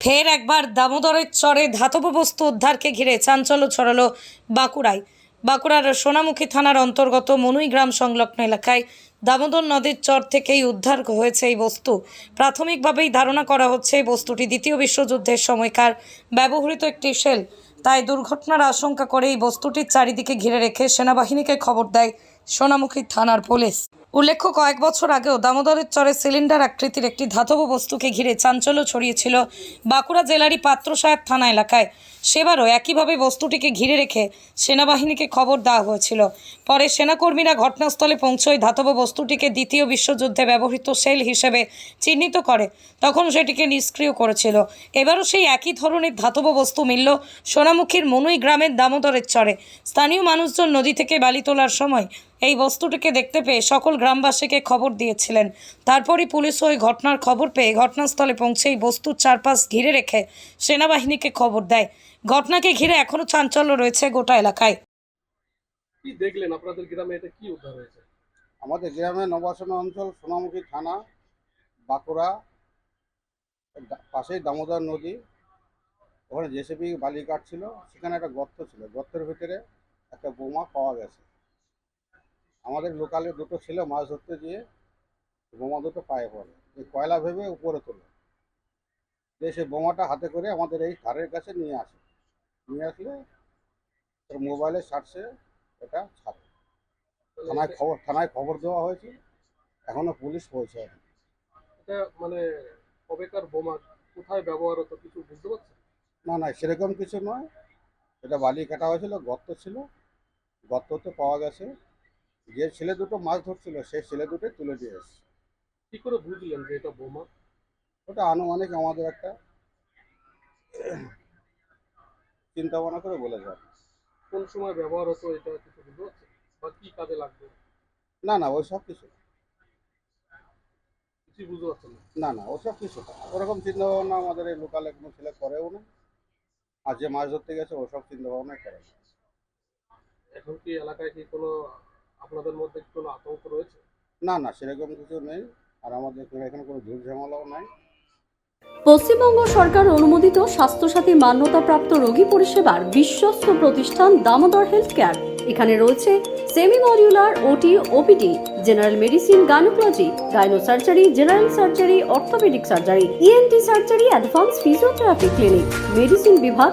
ফের একবার দামোদরের চরে ধাতব বস্তু উদ্ধারকে ঘিরে চাঞ্চল্য ছড়ালো বাঁকুড়ায়। বাঁকুড়ার সোনামুখী থানার অন্তর্গত মনুই গ্রাম সংলগ্ন এলাকায় দামোদর নদীর চর থেকেই উদ্ধার হয়েছে এই বস্তু। প্রাথমিকভাবেই ধারণা করা হচ্ছে এই বস্তুটি দ্বিতীয় বিশ্বযুদ্ধের সময়কার ব্যবহৃত একটি শেল। তাই দুর্ঘটনার আশঙ্কা করে এই বস্তুটির চারিদিকে ঘিরে রেখে সেনাবাহিনীকে খবর দেয় সোনামুখী থানার পুলিশ। উল্লেখ্য, কয়েক বছর আগেও দামোদরের চরে সিলিন্ডার আকৃতির একটি ধাতব বস্তুকে ঘিরে চাঞ্চল্য ছড়িয়েছিল বাঁকুড়া জেলারই পাত্রসাহেব থানা এলাকায়। সেবারও একইভাবে বস্তুটিকে ঘিরে রেখে সেনাবাহিনীকে খবর দেওয়া হয়েছিল। পরে সেনাকর্মীরা ঘটনাস্থলে পৌঁছয় ধাতব বস্তুটিকে দ্বিতীয় বিশ্বযুদ্ধে ব্যবহৃত সেল হিসেবে চিহ্নিত করে, তখন সেটিকে নিষ্ক্রিয় করেছিল। এবারও সেই একই ধরনের ধাতব বস্তু মিলল সোনামুখীর মনুই গ্রামের দামোদরের চরে। স্থানীয় মানুষজন নদী থেকে বালি তোলার সময় এই বস্তুটিকে দেখতে পেয়ে সকল গ্রামবাসীকে খবর দিয়েছিলেন। তারপরই পুলিশ ওই ঘটনার খবর পেয়ে ঘটনাস্থলে পৌঁছে এই বস্তুর চারপাশ ঘিরে রেখে সেনাবাহিনীকে খবর দেয়। ঘটনাকে ঘিরে এখনও চাঞ্চল্য রয়েছে গোটা এলাকায়। কি দেখলেন? আপনাদের গ্রামে এটা কি উদ্ধার হয়েছে? আমাদের গ্রামে নবাসন অঞ্চল সোনামুখী থানা বাঁকুড়া দা- পাশেই দামোদর নদী। ওখানে জেসিবি বালি কাটছিল সেখানে একটা গর্ত ছিল। গর্তের ভিতরে একটা বোমা পাওয়া গেছে। আমাদের লোকালে দুটো ছিল মাছ ধরতে গিয়ে বোমা দুটো পায়ে পড়ে। এই কয়লা ভেবে উপরে তোলে। দিয়ে সেই বোমাটা হাতে করে আমাদের এই ধারের কাছে নিয়ে আসে। নিয়ে আসলে ওর মোবাইলে সার্চে এটা ছাড়ে থানায় খবর থানায় খবর দেওয়া হয়েছে। এখনও পুলিশ পৌঁছায়নি এটা মানে কবেকার বোমা? কোথায় ব্যবহার হতো? কিছু বুঝতে পারছেন? না না সেরকম কিছু নয়। এটা বালি কাটা হয়েছিল গর্ত ছিল। গর্ততে পাওয়া গেছে। যে ছেলে দুটো মাছ ধরছিল সেই ছেলে দুটো তুলে দিয়ে এসছে। কি করে বুঝলেন যে এটা বোমা? ওটা আনুমানিক আমাদের একটা চিন্তা ভাবনা করে বলে যায় কোন সময় ব্যবহার হতো এটা কিছু বুঝতে বা কি কাজে লাগবে? না না ওইসব কিছু না। কিছু বুঝতে পারছেন না। না না ওসব কিছু না। ওরকম চিন্তা ভাবনা আমাদের এই লোকালে কোনো ছেলে করেও না। আর যে মাছ ধরতে গেছে ওসব চিন্তা ভাবনা করে না। এখন কি এলাকায় কি কোনো আপনাদের মধ্যে কি কোনো আতঙ্ক রয়েছে? না না সেরকম কিছু নেই। আর আমাদের এখানে কোনো ঝুট ঝামেলাও নাই। পশ্চিমবঙ্গ সরকার অনুমোদিত স্বাস্থ্যসাথী মান্যতাপ্রাপ্ত রোগী পরিষেবার বিশ্বস্ত প্রতিষ্ঠান দামোদর হেলথ কেয়ার এখানে রয়েছে semi modular OT OPD general medicine gynaecology gyno surgery general surgery orthopaedic surgery ENT surgery advance physiotherapy clinic medicine বিভাগ